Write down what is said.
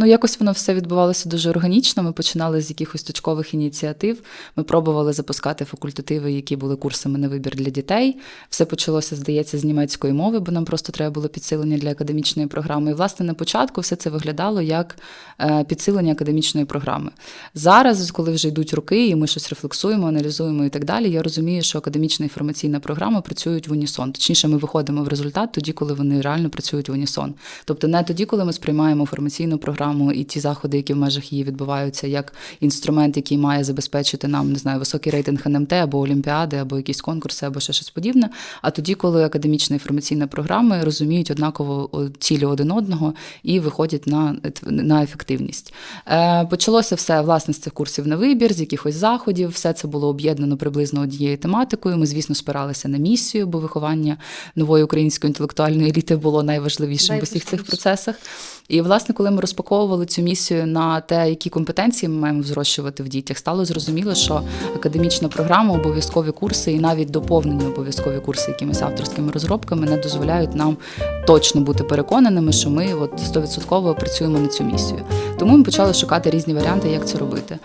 Ну, якось воно все відбувалося дуже органічно. Ми починали з якихось точкових ініціатив. Ми пробували запускати факультативи, які були курсами на вибір для дітей. Все почалося, здається, з німецької мови, бо нам просто треба було підсилення для академічної програми. І, власне, на початку все це виглядало як е, підсилення академічної програми. Зараз, коли вже йдуть роки, і ми щось рефлексуємо, аналізуємо і так далі, я розумію, що академічна інформаційна програма працюють в унісон. Точніше, ми виходимо в результат тоді, коли вони реально працюють в унісон. Тобто не тоді, коли ми сприймаємо інформаційну програму і ті заходи, які в межах її відбуваються, як інструмент, який має забезпечити нам не знаю високий рейтинг НМТ або Олімпіади, або якісь конкурси, або ще щось подібне. А тоді, коли академічна інформаційна програма розуміють однаково цілі один одного і виходять на, на ефективність. Е, почалося все власне з цих курсів на вибір, з якихось заходів. Все це було об'єднано приблизно однією тематикою. Ми, звісно, спиралися на місію, бо виховання нової української інтелектуальної еліти було найважливішим в усіх цих процесах. І власне, коли ми розпаковували цю місію на те, які компетенції ми маємо зрощувати в дітях, стало зрозуміло, що академічна програма, обов'язкові курси і навіть доповнені обов'язкові курси якимись авторськими розробками не дозволяють нам точно бути переконаними, що ми от 100% працюємо на цю місію. Тому ми почали шукати різні варіанти, як це робити.